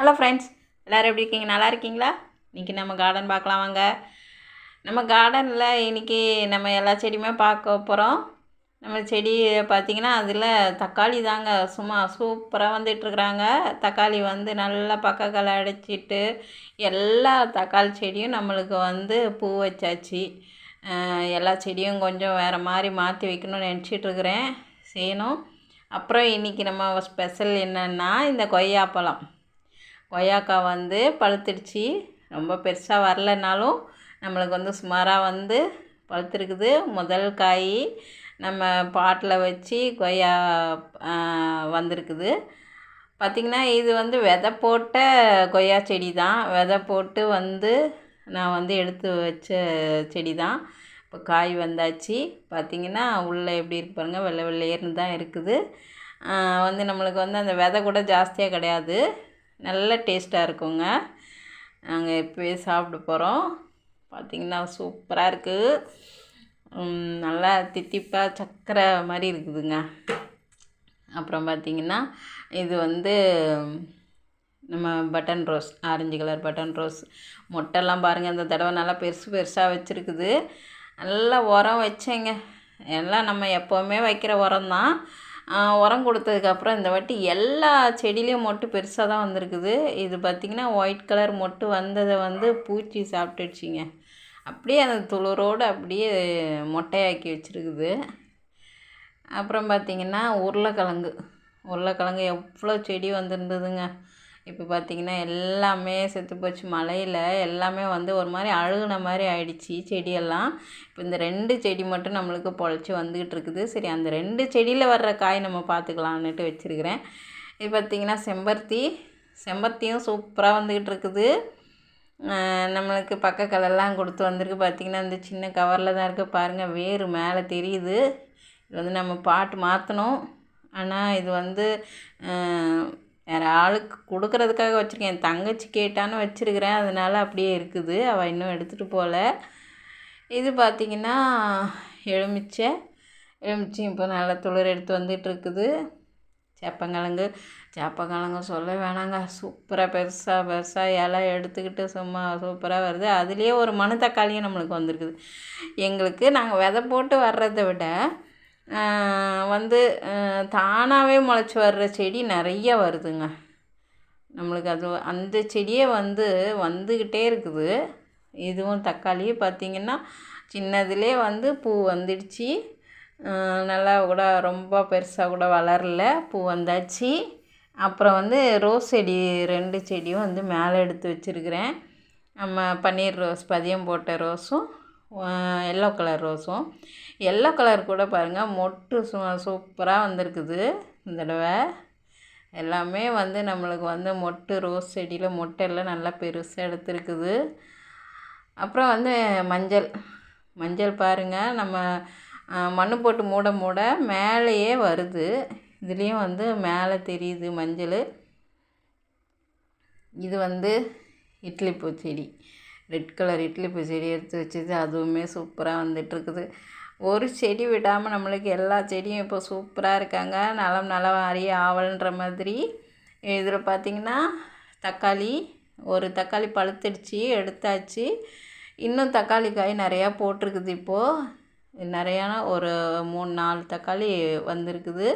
Hello friends எல்லோரும் எப்படி இருக்கீங்க? நல்லா இருக்கீங்களா? இன்றைக்கி நம்ம கார்டன் பார்க்கலாம் வாங்க. நம்ம கார்டனில் இன்றைக்கி நம்ம எல்லா செடியுமே பார்க்க போகிறோம் நம்ம செடி பார்த்திங்கன்னா அதில் தக்காளி தாங்க. சும்மா சூப்பராக வந்துட்டுருக்குறாங்க தக்காளி வந்து நல்லா பக்கங்களை அடைச்சிட்டு எல்லா தக்காளி செடியும் நம்மளுக்கு வந்து பூ வச்சாச்சு. எல்லா செடியும் கொஞ்சம் வேறு மாதிரி மாற்றி வைக்கணும்னு நினச்சிட்ருக்குறேன் செய்யணும் அப்புறம் இன்றைக்கி நம்ம ஸ்பெஷல் என்னென்னா இந்த கொய்யாப்பழம். கொய்யாக்காய் வந்து பழுத்துடுச்சு. ரொம்ப பெருசாக வரலைனாலும் நம்மளுக்கு வந்து சுமாராக வந்து பழுத்துருக்குது. முதல் காய் நம்ம பாட்டில் வச்சு கொய்யா வந்திருக்குது. பார்த்திங்கன்னா இது வந்து விதை போட்ட கொய்யா செடி தான். விதை போட்டு வந்து நான் வந்து எடுத்து வச்ச செடி தான். இப்போ காய் வந்தாச்சு. பார்த்திங்கன்னா உள்ளே எப்படி இருக்கு பாருங்கள் வெள்ளை வெள்ளையர்னு தான் இருக்குது. வந்து நம்மளுக்கு வந்து அந்த விதை கூட ஜாஸ்தியாக கிடையாது. நல்ல டேஸ்ட்டாக இருக்குங்க. நாங்கள் இப்போயே சாப்பிட போகிறோம் பார்த்திங்கன்னா சூப்பராக இருக்குது நல்லா தித்திப்பாக சக்கரை மாதிரி இருக்குதுங்க. அப்புறம் பார்த்திங்கன்னா இது வந்து நம்ம button rose orange colour button rose. மொட்டைலாம் பாருங்கள் இந்த தடவை நல்லா பெருசு பெருசாக வச்சுருக்குது. நல்லா உரம் வச்சேங்க. எல்லாம் நம்ம எப்போவுமே வைக்கிற உரம் தான் உரம் கொடுத்ததுக்கப்புறம் இந்த வாட்டி எல்லா செடியிலையும் மொட்டு பெருசாக தான் வந்திருக்குது. இது பார்த்திங்கன்னா ஒயிட் கலர் மொட்டு வந்ததை வந்து பூச்சி சாப்பிட்டுடுச்சிங்க. அப்படியே அந்த துளிரோடு அப்படியே மொட்டையாக்கி வச்சுருக்குது. அப்புறம் பார்த்திங்கன்னா உருளைக்கிழங்கு. உருளைக்கிழங்கு எவ்வளோ செடி வந்திருந்ததுங்க. இப்போ பார்த்திங்கன்னா எல்லாமே செத்து போச்சு. மழையில் எல்லாமே வந்து ஒரு மாதிரி அழுகுன மாதிரி ஆயிடுச்சு செடியெல்லாம். இப்போ இந்த ரெண்டு செடி மட்டும் நம்மளுக்கு பொழைச்சி வந்துக்கிட்டு இருக்குது. சரி அந்த ரெண்டு செடியில் வர்ற காய் நம்ம பார்த்துக்கலான்னுட்டு வச்சுருக்கிறேன். இது பார்த்திங்கன்னா செம்பருத்தி. செம்பருத்தியும் சூப்பராக வந்துக்கிட்டு இருக்குது. நம்மளுக்கு பக்க கலர்லாம் கொடுத்து வந்திருக்கு. பார்த்திங்கன்னா இந்த சின்ன கவரில் தான் இருக்குது பாருங்கள் வேறு மேலே தெரியுது. இது வந்து நம்ம பாட்டு மாற்றணும் ஆனால் இது வந்து வேறு ஆளுக்கு கொடுக்கறதுக்காக வச்சுருக்கேன். என் தங்கச்சி கேட்டான்னு வச்சுருக்கிறேன். அதனால் அப்படியே இருக்குது. அவள் இன்னும் எடுத்துகிட்டு போகல இது பார்த்திங்கன்னா எலுமிச்சை. எலுமிச்சையும் இப்போ நல்லா துளிர் எடுத்து வந்துட்டு இருக்குது சேப்பங்கிழங்கு சேப்பங்கிழங்கு சொல்ல வேணாங்க. சூப்பராக பெருசாக பெருசாக இலை எடுத்துக்கிட்டு சும்மா சூப்பராக வருது. அதுலேயே ஒரு மணு தக்காளியும் நம்மளுக்கு வந்திருக்குது. எங்களுக்கு நாங்கள் விதை போட்டு வர்றதை விட வந்து தானாகவே முளைச்சி வர்ற செடி நிறைய வருதுங்க. நம்மளுக்கு அது அந்த செடியே வந்து வந்துக்கிட்டே இருக்குது. இதுவும் தக்காளி பார்த்திங்கன்னா சின்னதுலே வந்து பூ வந்துடுச்சு. நல்லா கூட ரொம்ப பெருசாக கூட வளரல. பூ வந்தாச்சு. அப்புறம் வந்து ரோஸ் செடி ரெண்டு செடியும் வந்து மேலே எடுத்து வச்சுருக்கிறேன். நம்ம பன்னீர் ரோஸ் பதியம் போட்ட ரோஸும் எல்லோ கலர் ரோஸும் எல்லோ கலர் கூட பாருங்கள் மொட்டு சூ சூப்பராக வந்திருக்குது. இந்த தடவை. எல்லாமே வந்து நம்மளுக்கு வந்து மொட்டு ரோஸ் செடியில் மொட்டெல்லாம் நல்லா பெருசாக எடுத்துருக்குது. அப்புறம் வந்து மஞ்சள். மஞ்சள் பாருங்கள் நம்ம மண் போட்டு மூட மூட மேலேயே வருது. இதுலேயும் வந்து மேலே தெரியுது மஞ்சள். இது வந்து இட்லி பூச்செடி செடி. ரெட் கலர் இட்லி பூ செடி எடுத்து வச்சது அதுவுமே சூப்பராக வந்துட்டுருக்குது. ஒரு செடி விடாமல் நம்மளுக்கு எல்லா செடியும் இப்போ சூப்பராக இருக்காங்க. நலம் நலம் அறிய ஆவல்ன்ற மாதிரி. இதில் பார்த்திங்கன்னா தக்காளி ஒரு தக்காளி பழுத்துடுச்சு எடுத்தாச்சு. இன்னும் தக்காளி காய் நிறையா போட்டிருக்குது இப்போது நிறையான ஒரு மூணு நாலு தக்காளி வந்திருக்குது.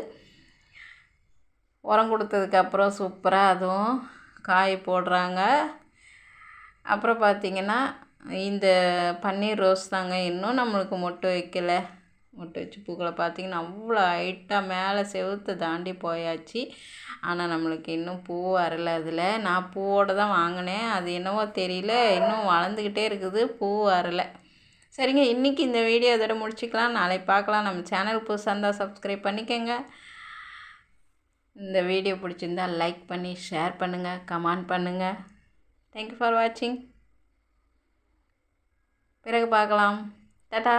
உரம் கொடுத்ததுக்கப்புறம் சூப்பராக அதுவும் காய் போடுறாங்க. அப்புறம் பார்த்திங்கன்னா இந்த பன்னீர் ரோஸ் தாங்க இன்னும் நம்மளுக்கு மொட்டு வைக்கலை. மொட்டு வச்சு பூக்களை பார்த்திங்கன்னா அவ்வளோ ஹைட்டாக மேலே செவுத்தை தாண்டி போயாச்சு. ஆனால் நம்மளுக்கு இன்னும் பூ வரல அதில். நான் பூவோடு தான் வாங்கினேன். அது என்னவோ தெரியல. இன்னும் வளர்ந்துக்கிட்டே இருக்குது. பூ வரல. சரிங்க. இன்றைக்கி இந்த வீடியோ இதோட முடிச்சுக்கலாம். நாளைக்கு பார்க்கலாம். நம்ம சேனல் புதுசாக இருந்தால் சப்ஸ்கிரைப் பண்ணிக்கோங்க. இந்த வீடியோ பிடிச்சிருந்தா லைக் பண்ணி ஷேர் பண்ணுங்கள் கமெண்ட் பண்ணுங்கள் தேங்க்யூ ஃபார் வாட்சிங் பிறகு பார்க்கலாம். டாட்டா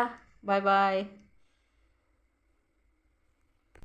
பாய் பாய்